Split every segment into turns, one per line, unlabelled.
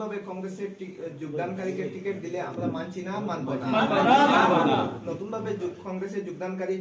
ভাবে কংগ্রেসের যোগদানকারীকে টিকিট দিলে আমরা মানছি না মানবো না। নতুন ভাবে কংগ্রেসের যোগদানকারী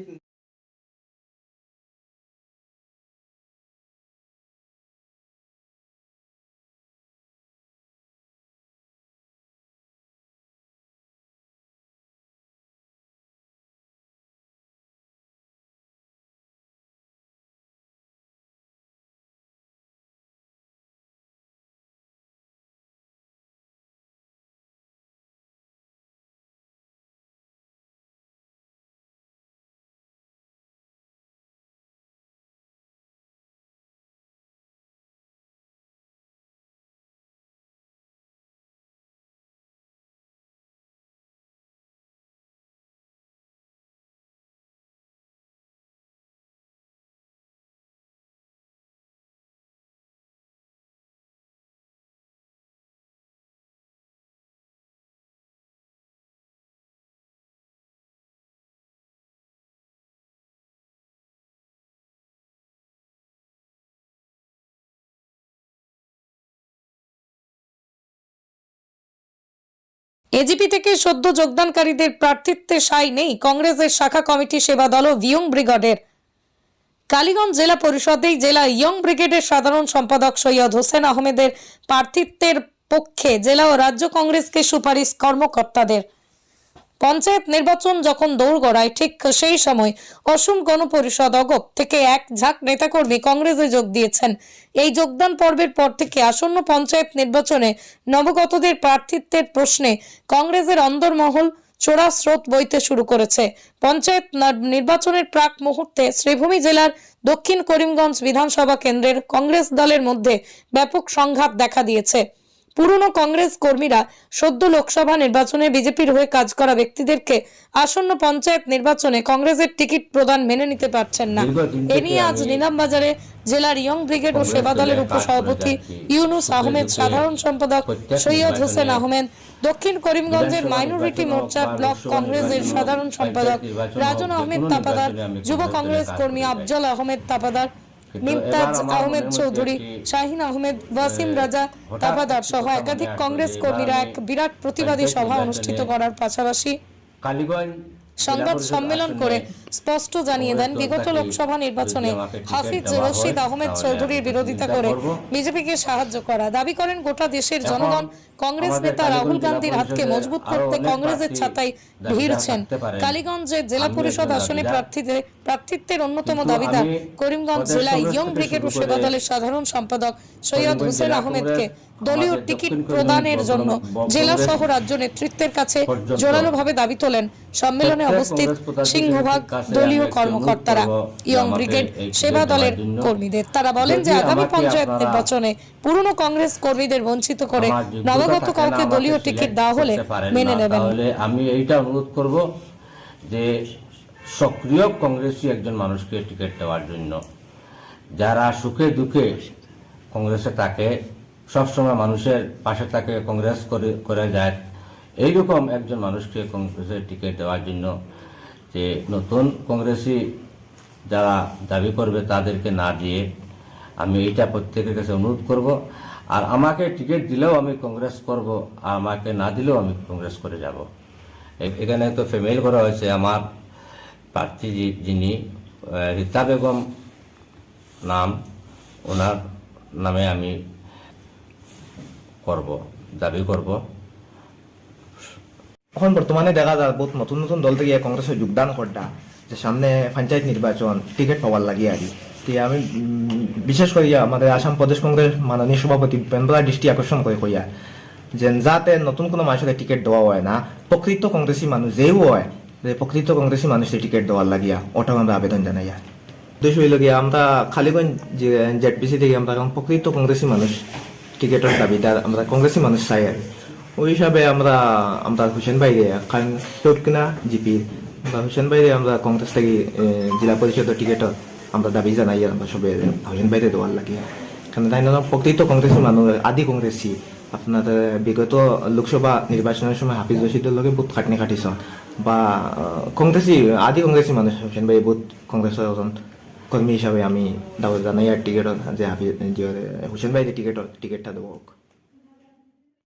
এজিপি থেকে সদ্য যোগদানকারীদের প্রার্থিত্বে সাই নেই কংগ্রেসের শাখা কমিটি সেবা দল ভিয়ং ব্রিগেডের। কালীগঞ্জ জেলা পরিষদেই জেলা ইয়ং ব্রিগেডের সাধারণ সম্পাদক সৈয়দ হোসেন আহমেদের প্রার্থিত্বের পক্ষে জেলা ও রাজ্য কংগ্রেসকে সুপারিশ কর্মকর্তাদের। পঞ্চায়েত নির্বাচন যখন দৌড় গড়ায়, ঠিক সেই সময় অসম গণপরিষদ অগপ থেকে এক ঝাঁক নেতাকর্মী কংগ্রেসে যোগ দিয়েছেন। এই যোগদান পর্বের পর থেকে আসন্ন পঞ্চায়েত নির্বাচনে নবগতদের প্রার্থিত্বের প্রশ্নে কংগ্রেসের অন্দরমহল চোরা স্রোত বইতে শুরু করেছে। পঞ্চায়েত নির্বাচনের প্রাক মুহূর্তে শ্রীভূমি জেলার দক্ষিণ করিমগঞ্জ বিধানসভা কেন্দ্রের কংগ্রেস দলের মধ্যে ব্যাপক সংঘাত দেখা দিয়েছে। পুরনো কংগ্রেস কর্মীরা সদ্য লোকসভা নির্বাচনে বিজেপির হয়ে কাজ করা ব্যক্তিদেরকে আসন্ন পঞ্চায়েত নির্বাচনে কংগ্রেসের টিকিট প্রদান মেনে নিতে পারছেন না। এ নিয়ে আজ
আমি
নিলামবাজারে জেলার ইয়ং ব্রিগেড ও সেবা দলের উপসভাপতি ইউনুস আহমেদ সাধারণ সম্পাদক সৈয়দ হোসেন আহমেদ দক্ষিণ করিমগঞ্জের মাইনরিটি মোর্চা ব্লক কংগ্রেসের সাধারণ সম্পাদক রাজন আহমেদ তাপাদার যুব
কংগ্রেস
কর্মী
করে
আফজল আহমেদ তাপাদার মিমতাজ আহমেদ চৌধুরী শাহিন আহমেদ ওয়াসিম রাজা
তাবাদার
সহ একাধিক কংগ্রেস কর্মীরা এক বিরাট প্রতিবাদী সভা অনুষ্ঠিত করার পাশাপাশি
কালীগঞ্জ
সংবাদ সম্মেলন করে স্পষ্ট জানিয়ে দেন বিগত লোকসভা নির্বাচনে হাফিজ রশিদ আহমেদ চৌধুরীর বিরোধিতা করে বিজেপিকে সাহায্য করা। দাবি করেন গোটা দেশের জনগণ কংগ্রেস নেতা রাহুল গান্ধীর হাতকে মজবুত করতে কংগ্রেসের ছাতায় ভিড়ছেন কালীগঞ্জের জেলা পরিষদ আসনে প্রার্থীদের প্রার্থীত্বের অন্যতম দাবিদার করিমগঞ্জ
প্রদেশ
জেলা ইয়ং ব্রিগেড ও সেবা দলের সাধারণ সম্পাদক সৈয়দ হোসেন আহমেদকে দলীয় টিকিট প্রদানের জন্য জেলা সহ রাজ্য নেতৃত্বের কাছে
পর্যন্ত
জোরালোভাবে দাবি তোলেন সম্মেলনে উপস্থিত সিংহভাগ দলীয় কর্মকর্তারা ইয়ং ব্রিগেড সেবা দলের কর্মীদের। তারা বলেন যে আগামী পঞ্চায়েত নির্বাচনে পুরনো কংগ্রেস কর্মীদের বঞ্চিত করে নবাগত কাউকে দলীয় টিকিট দেওয়া হলে মেনে নেবেন।
আমি এইটা অনুরোধ করব যে সক্রিয় কংগ্রেসী একজন মানুষকে টিকিট দেওয়ার জন্য। যারা সুখে দুঃখে কংগ্রেসে থাকে সবসময় মানুষের পাশে থাকে কংগ্রেস করে করে যায়। এইরকম একজন মানুষকে কংগ্রেসের টিকিট দেওয়ার জন্য যে নতুন কংগ্রেসী যারা দাবি করবে তাদেরকে না দিয়ে আমি এইটা প্রত্যেকের কাছে অনুরোধ করব। আর আমাকে টিকিট দিলেও আমি কংগ্রেস করব, আর আমাকে না দিলেও আমি কংগ্রেস করে যাব। এখানে তো ফেমেল করা হয়েছে। আমার প্রার্থী যিনি রীতা বেগম নাম, ওনার নামে আমি করব, দাবি করব।
এখন বর্তমানে দেখা যায়, বহুত নতুন নতুন দল থেকে কংগ্রেসে যোগদান করটা যে সামনে পঞ্চায়েত নির্বাচন টিকিট পাওয়ার লাগে আর কি। আমি বিশেষ করে আমাদের আসাম প্রদেশ কংগ্রেস মাননীয় সভাপতি পেন্দ্রা দৃষ্টি আকর্ষণ করে কইয়া যে যাতে নতুন কোনো মানুষের টিকিট দেওয়া হয় না প্রকৃত কংগ্রেসী মানুষ যেও হয়, যে প্রকৃত কংগ্রেসী মানুষের টিকিট দেওয়ার লাগিয়া ওটাও আমরা আবেদন জানাইয়া উদ্দেশ্য হইল গিয়া আমরা খালিগঞ্জ জেডপিসি থেকে আমরা প্রকৃত কংগ্রেসী মানুষ টিকিটের দাবিদার আমরা কংগ্রেসী মানুষ চাই আর ওই হিসাবে আমরা আমরা হুসেন বাইরে কারণ চৌটকিনা জিপি। আমরা হুসেন বাইরে আমরা কংগ্রেস থেকে জেলা পরিষদের টিকিট আমরা দাবি জানাই আর আমরা সবে হুসেন বাইরে দেওয়ার লাগে। কারণ তাই না প্রকৃত কংগ্রেসী মানুষ, আদি কংগ্রেসী। আপনার বিগত লোকসভা নির্বাচনের সময় হাফিজ রশিদের লগে বহুত খাটনি খাটিছ বা কংগ্রেসী, আদি কংগ্রেসী মানুষ, হুসেন ভাই বহুত কংগ্রেসের কর্মী হিসাবে আমি দাবি জানাই আর টিকিট যে হাফিজ হুসেন ভাই টিকিট টিকিটটা দেবো।